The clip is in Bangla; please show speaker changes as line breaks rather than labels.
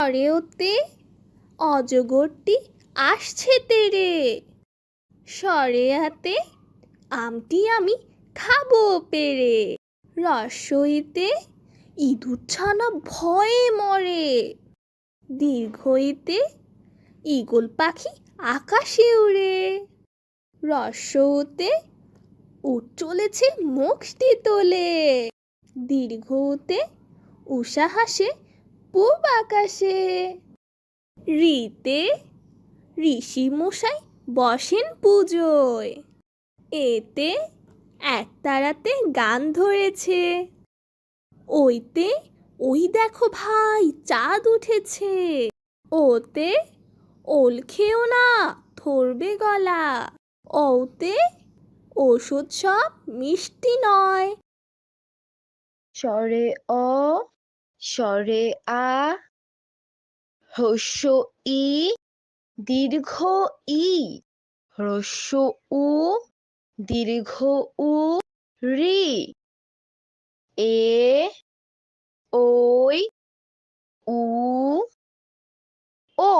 পরে ওতে অজগরটি আসছে তেরে। সরে হাতে আমটি আমি খাব পেরে। রস্বইতে ইঁদুর ছানা ভয়ে মরে। দীর্ঘইতে ঈগল পাখি আকাশে উড়ে। রস্যতে উঠ চলেছে মুখটি তোলে। দীর্ঘতে উষা হাসে পূব আকাশে। রিতে ঋষি মশাই বসেন পুজোয়। এতে একতারাতে গান ধরেছে। ওইতে, ওই দেখো ভাই, চাঁদ উঠেছে। ওতে, ওল খেও না, ধরবে গলা। ওতে, ওষুধ সব মিষ্টি নয়।
স্বরে অ স্বরে আ হস্য ই, দীর্ঘ ই হ্রস্য উ, দীর্ঘ উ, রি, এ ওই উ, ও।